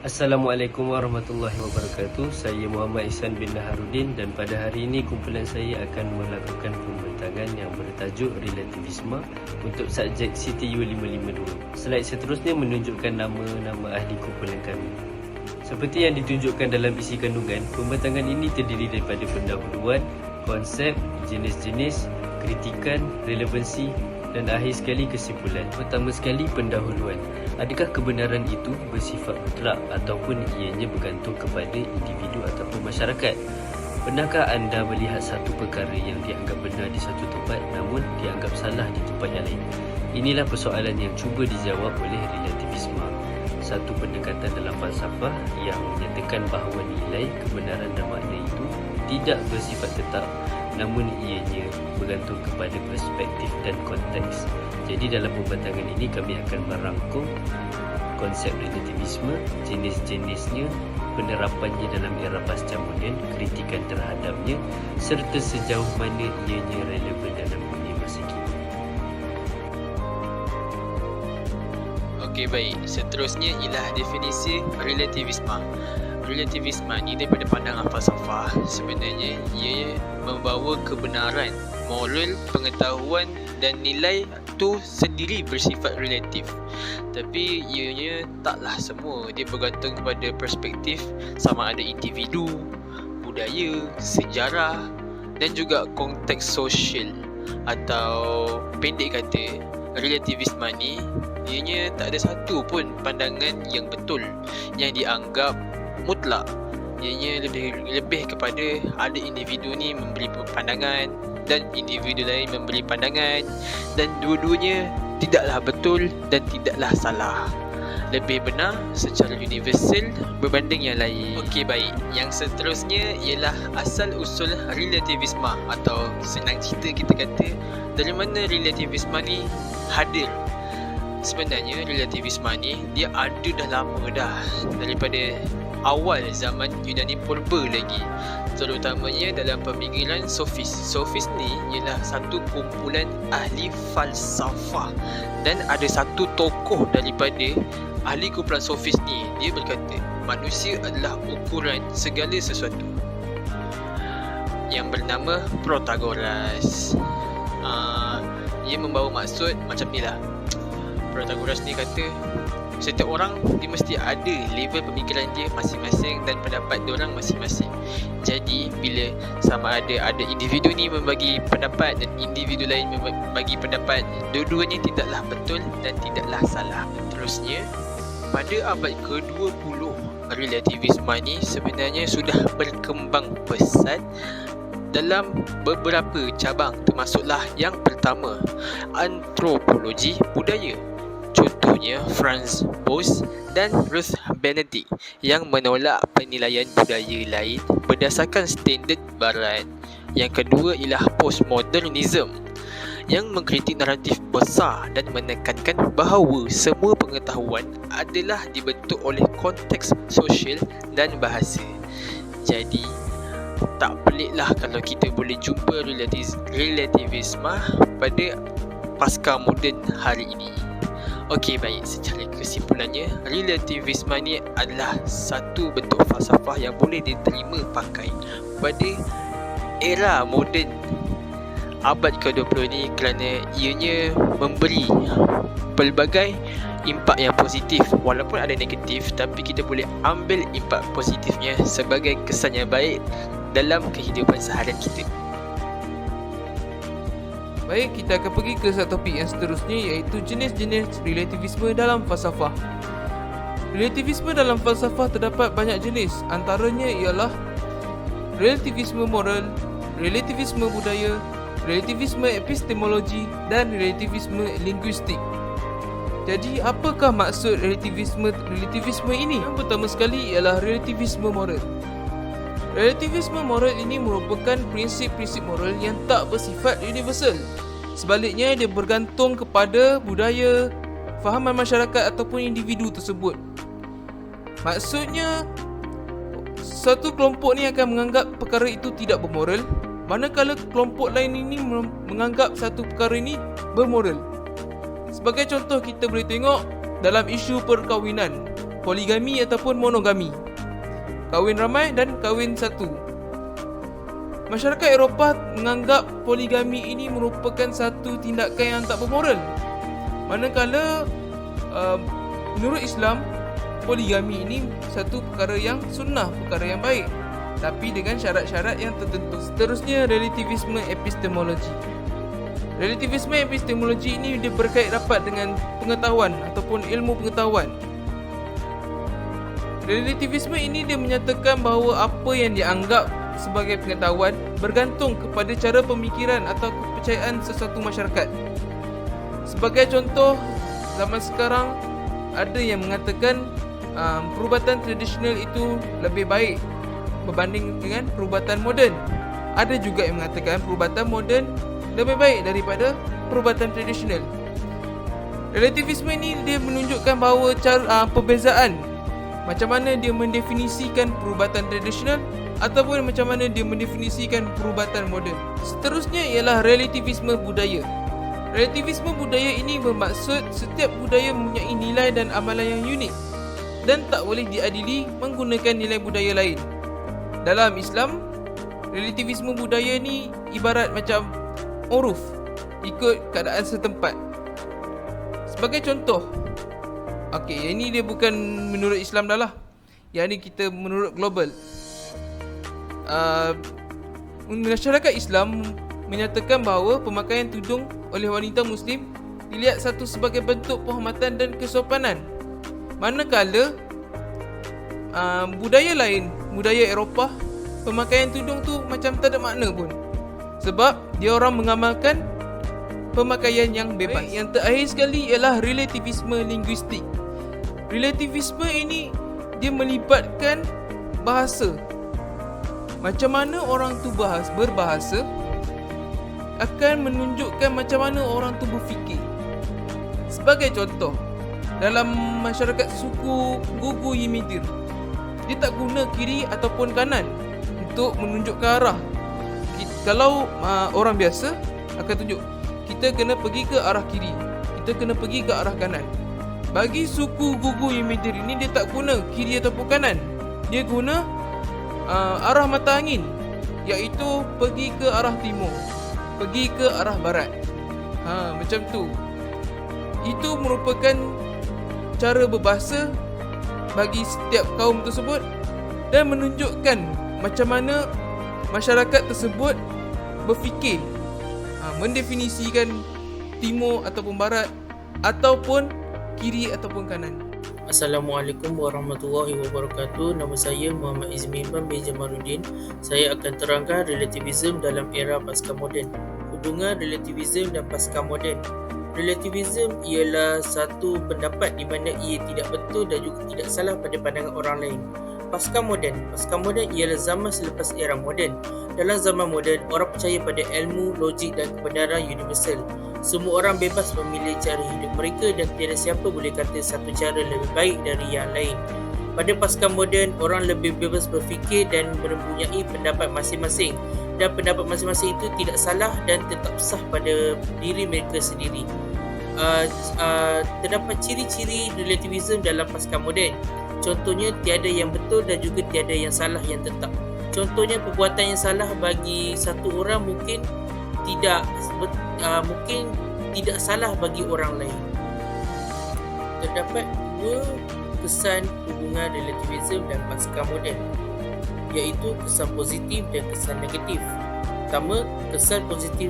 Assalamualaikum warahmatullahi wabarakatuh. Saya Muhammad Ihsan bin Naharuddin dan pada hari ini kumpulan saya akan melakukan pembentangan yang bertajuk relativisme untuk subjek CTU 552. Slide seterusnya menunjukkan nama-nama ahli kumpulan kami. Seperti yang ditunjukkan dalam isi kandungan, pembentangan ini terdiri daripada pendahuluan, konsep, jenis-jenis, kritikan, relevansi dan akhir sekali kesimpulan. Pertama sekali pendahuluan. Adakah kebenaran itu bersifat mutlak ataupun ianya bergantung kepada individu ataupun masyarakat? Pernahkah anda melihat satu perkara yang dianggap benar di satu tempat namun dianggap salah di tempat yang lain? Inilah persoalan yang cuba dijawab oleh relativisme. Satu pendekatan dalam falsafah yang menyatakan bahawa nilai, kebenaran dan makna itu tidak bersifat tetap namun ianya bergantung kepada perspektif dan konteks. Jadi dalam pembentangan ini kami akan merangkum konsep relativisme, jenis-jenisnya, penerapannya dalam era pasca moden, kritikan terhadapnya serta sejauh mana ianya relevan dalam dunia masa kini. Okey baik, seterusnya ialah definisi relativisme. Relativisme ni daripada pandangan falsafah sebenarnya ia membawa kebenaran, moral, pengetahuan dan nilai tu sendiri bersifat relatif. Tapi ianya taklah semua. Dia bergantung kepada perspektif sama ada individu, budaya, sejarah dan juga konteks sosial atau pendek kata relativisme ni ianya tak ada satu pun pandangan yang betul yang dianggap mutlak. Ianya lebih lebih kepada ada individu ni memberi pandangan dan individu lain memberi pandangan dan dua-duanya tidaklah betul dan tidaklah salah. Lebih benar secara universal berbanding yang lain. Okey baik, yang seterusnya ialah asal usul relativisme atau senang cerita kita kata dari mana relativisme ni hadir? Sebenarnya relativisme ni dia ada dah lama dah daripada awal zaman Yunani purba lagi. Terutamanya dalam pemikiran sofis. Sofis ni ialah satu kumpulan ahli falsafah. Dan ada satu tokoh daripada ahli kumpulan sofis ni. Dia berkata manusia adalah ukuran segala sesuatu. Yang bernama Protagoras. Uh, ia membawa maksud macam ni lah. Protagoras ni kata setiap orang dia mesti ada level pemikiran dia masing-masing dan pendapat dia orang masing-masing. Jadi bila sama ada ada individu ni membagi pendapat dan individu lain membagi pendapat, dua-duanya tidaklah betul dan tidaklah salah. Terusnya pada abad ke-20 relativisme ni sebenarnya sudah berkembang pesat dalam beberapa cabang termasuklah yang pertama antropologi budaya Contohnya Franz Boas dan Ruth Benedict yang menolak penilaian budaya lain berdasarkan standard barat. Yang kedua ialah postmodernism yang mengkritik naratif besar dan menekankan bahawa semua pengetahuan adalah dibentuk oleh konteks sosial dan bahasa. Jadi, tak peliklah kalau kita boleh jumpa relativisme pada pasca moden hari ini. Okey baik, secara kesimpulannya relativisme ni adalah satu bentuk falsafah yang boleh diterima pakai pada era moden abad ke-20 ni kerana ianya memberi pelbagai impak yang positif walaupun ada negatif tapi kita boleh ambil impak positifnya sebagai kesan yang baik dalam kehidupan seharian kita. Baik, kita akan pergi ke satu topik yang seterusnya iaitu jenis-jenis relativisme dalam falsafah. Relativisme dalam falsafah terdapat banyak jenis, antaranya ialah relativisme moral, relativisme budaya, relativisme epistemologi dan relativisme linguistik. Jadi, apakah maksud relativisme relativisme ini? Yang pertama sekali ialah relativisme moral. Relativisme moral ini merupakan prinsip-prinsip moral yang tak bersifat universal. Sebaliknya, dia bergantung kepada budaya, fahaman masyarakat ataupun individu tersebut. Maksudnya, satu kelompok ni akan menganggap perkara itu tidak bermoral, manakala kelompok lain ini menganggap satu perkara ini bermoral. Sebagai contoh, kita boleh tengok dalam isu perkahwinan. poligami ataupun monogami. Kahwin ramai dan kahwin satu. Masyarakat Eropah menganggap poligami ini merupakan satu tindakan yang tak bermoral. Manakala uh, menurut Islam poligami ini satu perkara yang sunnah, perkara yang baik tapi dengan syarat-syarat yang tertentu. Seterusnya relativisme epistemologi. Relativisme epistemologi ini dia berkait rapat dengan pengetahuan ataupun ilmu pengetahuan. Relativisme ini dia menyatakan bahawa apa yang dianggap sebagai pengetahuan bergantung kepada cara pemikiran atau kepercayaan sesuatu masyarakat. Sebagai contoh, zaman sekarang ada yang mengatakan um, perubatan tradisional itu lebih baik berbanding dengan perubatan moden. Ada juga yang mengatakan perubatan moden lebih baik daripada perubatan tradisional. Relativisme ini dia menunjukkan bahawa cara uh, perbezaan macam mana dia mendefinisikan perubatan tradisional ataupun macam mana dia mendefinisikan perubatan moden. Seterusnya ialah relativisme budaya. Relativisme budaya ini bermaksud setiap budaya mempunyai nilai dan amalan yang unik dan tak boleh diadili menggunakan nilai budaya lain. Dalam Islam, relativisme budaya ni ibarat macam uruf ikut keadaan setempat. Sebagai contoh, okey, yang ini dia bukan menurut Islam dah lah. Yang ni kita menurut global. Uh, masyarakat Islam menyatakan bahawa pemakaian tudung oleh wanita muslim dilihat satu sebagai bentuk penghormatan dan kesopanan. Manakala uh, budaya lain, budaya Eropah, pemakaian tudung tu macam tak ada makna pun. Sebab dia orang mengamalkan pemakaian yang bebas. Yang terakhir sekali ialah relativisme linguistik. Relativisme ini dia melibatkan bahasa. Macam mana orang tu bahas berbahasa akan menunjukkan macam mana orang tu berfikir. Sebagai contoh, dalam masyarakat suku Gugu Yimidir, dia tak guna kiri ataupun kanan untuk menunjukkan arah. Kalau uh, orang biasa akan tunjuk kita kena pergi ke arah kiri, kita kena pergi ke arah kanan. Bagi suku Gugu Yimidir ini dia tak guna kiri ataupun kanan. Dia guna uh, arah mata angin iaitu pergi ke arah timur, pergi ke arah barat. Ha macam tu. Itu merupakan cara berbahasa bagi setiap kaum tersebut dan menunjukkan macam mana masyarakat tersebut berfikir ha, mendefinisikan timur ataupun barat ataupun kiri ataupun kanan Assalamualaikum warahmatullahi wabarakatuh Nama saya Muhammad Izmi bin Jamaluddin Saya akan terangkan relativism dalam era pasca moden Hubungan relativism dan pasca moden Relativism ialah satu pendapat di mana ia tidak betul dan juga tidak salah pada pandangan orang lain. Pasca moden, pasca moden ialah zaman selepas era moden. Dalam zaman moden, orang percaya pada ilmu, logik dan kebenaran universal. Semua orang bebas memilih cara hidup mereka dan tiada siapa boleh kata satu cara lebih baik dari yang lain. Pada pasca moden, orang lebih bebas berfikir dan mempunyai pendapat masing-masing dan pendapat masing-masing itu tidak salah dan tetap sah pada diri mereka sendiri. Uh, uh, terdapat ciri-ciri relativism dalam pasca moden. Contohnya tiada yang betul dan juga tiada yang salah yang tetap. Contohnya perbuatan yang salah bagi satu orang mungkin tidak uh, mungkin tidak salah bagi orang lain. Terdapat dua kesan hubungan relativism dan pasca moden iaitu kesan positif dan kesan negatif. Pertama, kesan positif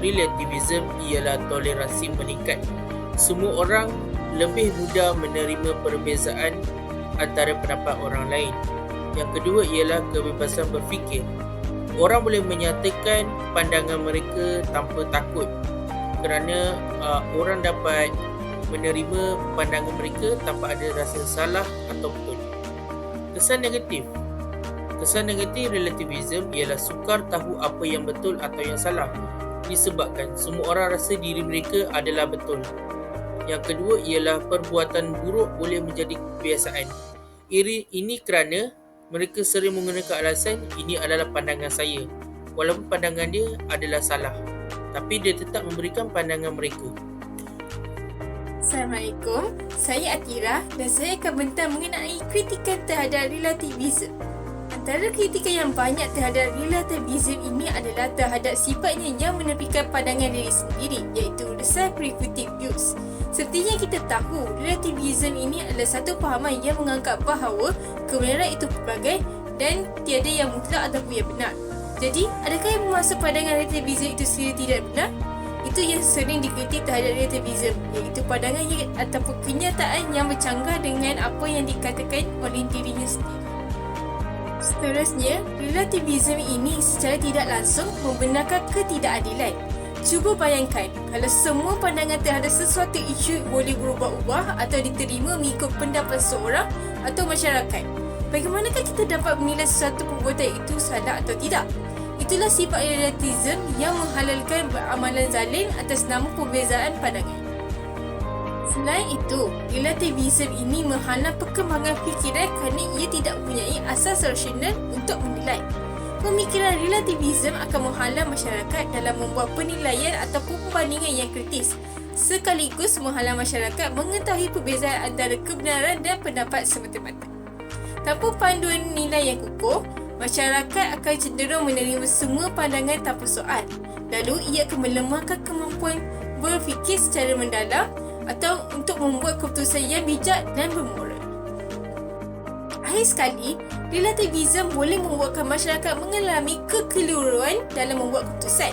relativism ialah toleransi meningkat. Semua orang lebih mudah menerima perbezaan antara pendapat orang lain. Yang kedua ialah kebebasan berfikir. Orang boleh menyatakan pandangan mereka tanpa takut kerana uh, orang dapat menerima pandangan mereka tanpa ada rasa salah atau betul. Kesan negatif Kesan negatif relativism ialah sukar tahu apa yang betul atau yang salah disebabkan semua orang rasa diri mereka adalah betul. Yang kedua ialah perbuatan buruk boleh menjadi kebiasaan. Ini kerana mereka sering menggunakan alasan ini adalah pandangan saya walaupun pandangan dia adalah salah. Tapi dia tetap memberikan pandangan mereka. Assalamualaikum, saya Atira dan saya akan bentang mengenai kritikan terhadap relativism. Antara kritikan yang banyak terhadap relativism ini adalah terhadap sifatnya yang menepikan pandangan diri sendiri iaitu self-refuting views. Seperti yang kita tahu, relativism ini adalah satu pahaman yang menganggap bahawa kebenaran itu pelbagai dan tiada yang mutlak ataupun yang benar. Jadi, adakah yang bermaksud pandangan relativism itu sendiri tidak benar? Itu yang sering dikritik terhadap relativism iaitu pandangan yang, ataupun kenyataan yang bercanggah dengan apa yang dikatakan oleh dirinya sendiri. Seterusnya, relativism ini secara tidak langsung membenarkan ketidakadilan. Cuba bayangkan kalau semua pandangan terhadap sesuatu isu boleh berubah-ubah atau diterima mengikut pendapat seorang atau masyarakat. Bagaimanakah kita dapat menilai sesuatu perbuatan itu salah atau tidak? Itulah sifat relativism yang menghalalkan amalan zalim atas nama perbezaan pandangan. Selain itu, relativism ini menghalang perkembangan fikiran kerana ia tidak mempunyai asas rasional untuk menilai. Pemikiran relativism akan menghalang masyarakat dalam membuat penilaian atau perbandingan yang kritis sekaligus menghalang masyarakat mengetahui perbezaan antara kebenaran dan pendapat semata-mata. Tanpa panduan nilai yang kukuh, masyarakat akan cenderung menerima semua pandangan tanpa soal. Lalu ia akan melemahkan kemampuan berfikir secara mendalam atau untuk membuat keputusan yang bijak dan bermoral. Akhir sekali, relativism boleh membuatkan masyarakat mengalami kekeliruan dalam membuat keputusan.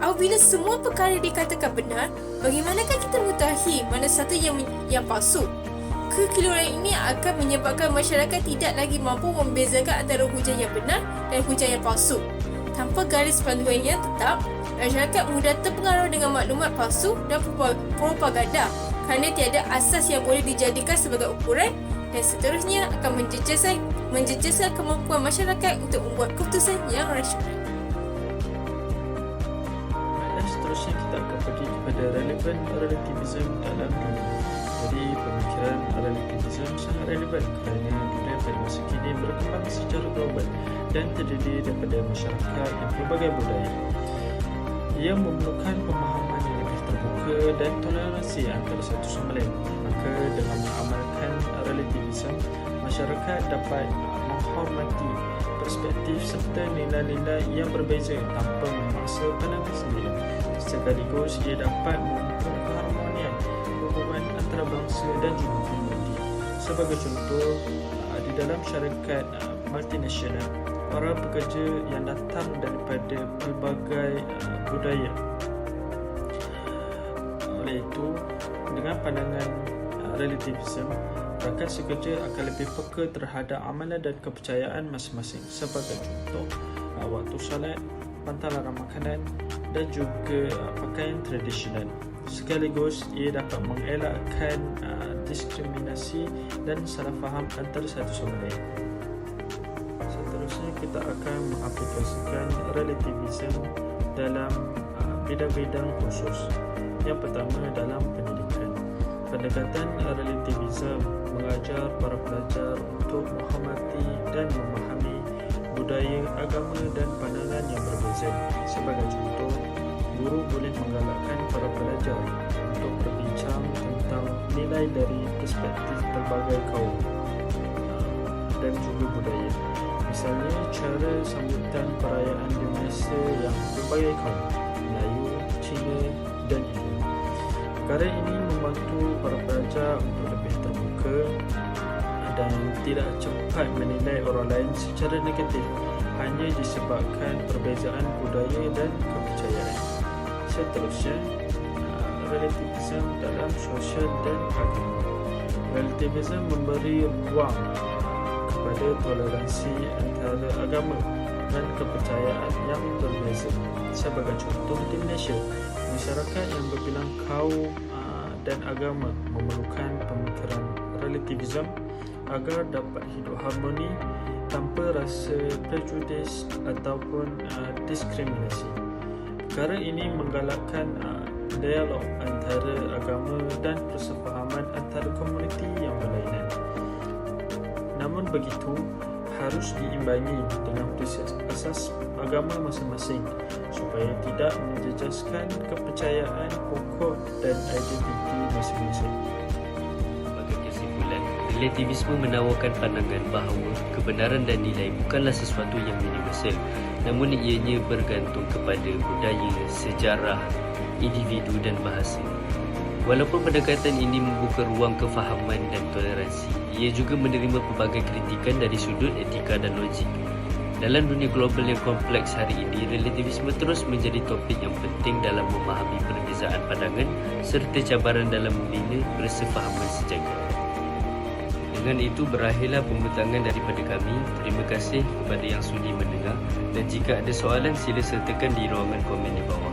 Apabila semua perkara dikatakan benar, bagaimanakah kita mengetahui mana satu yang yang palsu? Kekeliruan ini akan menyebabkan masyarakat tidak lagi mampu membezakan antara hujah yang benar dan hujah yang palsu. Tanpa garis panduan yang tetap, masyarakat mudah terpengaruh dengan maklumat palsu dan propaganda kerana tiada asas yang boleh dijadikan sebagai ukuran dan seterusnya akan menjejaskan, menjejaskan kemampuan masyarakat untuk membuat keputusan yang rasional. Dan seterusnya kita akan pergi kepada relevan relativism dalam dunia. Jadi pemikiran relativism sangat relevan kerana dunia pada masa kini berkembang secara global dan terdiri daripada masyarakat yang pelbagai budaya. Ia memerlukan pemahaman dan toleransi antara satu sama lain. Maka dengan mengamalkan relativism, masyarakat dapat menghormati perspektif serta nilai-nilai yang berbeza tanpa memaksa pandangan sendiri. Sekaligus ia dapat memupuk keharmonian hubungan antara bangsa dan juga komuniti. Sebagai contoh, uh, di dalam syarikat uh, multinasional, para pekerja yang datang daripada pelbagai uh, budaya. Oleh itu, dengan pandangan uh, relativism, rakan sekerja akan lebih peka terhadap amalan dan kepercayaan masing-masing. Sebagai contoh, uh, waktu solat, pantalaran makanan dan juga uh, pakaian tradisional. Sekaligus, ia dapat mengelakkan diskriminasi dan salah faham antara satu sama lain. Seterusnya, kita akan mengaplikasikan relativism dalam bidang-bidang khusus. Yang pertama dalam pendidikan. Pendekatan relativism mengajar para pelajar untuk menghormati dan memahami budaya, agama dan pandangan yang berbeza. Sebagai contoh, guru boleh menggalakkan para pelajar untuk berbincang tentang nilai dari perspektif pelbagai kaum dan juga budaya. Misalnya, cara sambutan perayaan di Malaysia yang berbagai kaum, Perkara ini membantu para pelajar untuk lebih terbuka dan tidak cepat menilai orang lain secara negatif hanya disebabkan perbezaan budaya dan kepercayaan. Seterusnya, uh, relativism dalam sosial dan agama. Relativism memberi ruang kepada toleransi antara agama dan kepercayaan yang berbeza. Sebagai contoh di Malaysia, masyarakat yang berbilang kaum uh, dan agama memerlukan pemikiran relativism agar dapat hidup harmoni tanpa rasa prejudis ataupun uh, diskriminasi. Perkara ini menggalakkan uh, dialog antara agama dan persefahaman antara komuniti yang berlainan. Namun begitu, harus diimbangi dengan prinsip asas agama masing-masing supaya tidak menjejaskan kepercayaan pokok dan identiti masing-masing. Relativisme menawarkan pandangan bahawa kebenaran dan nilai bukanlah sesuatu yang universal namun ianya bergantung kepada budaya, sejarah, individu dan bahasa. Walaupun pendekatan ini membuka ruang kefahaman dan toleransi, ia juga menerima pelbagai kritikan dari sudut etika dan logik. Dalam dunia global yang kompleks hari ini, relativisme terus menjadi topik yang penting dalam memahami perbezaan pandangan serta cabaran dalam membina persefahaman sejagat. Dengan itu berakhirlah pembentangan daripada kami. Terima kasih kepada yang sudi mendengar dan jika ada soalan sila sertakan di ruangan komen di bawah.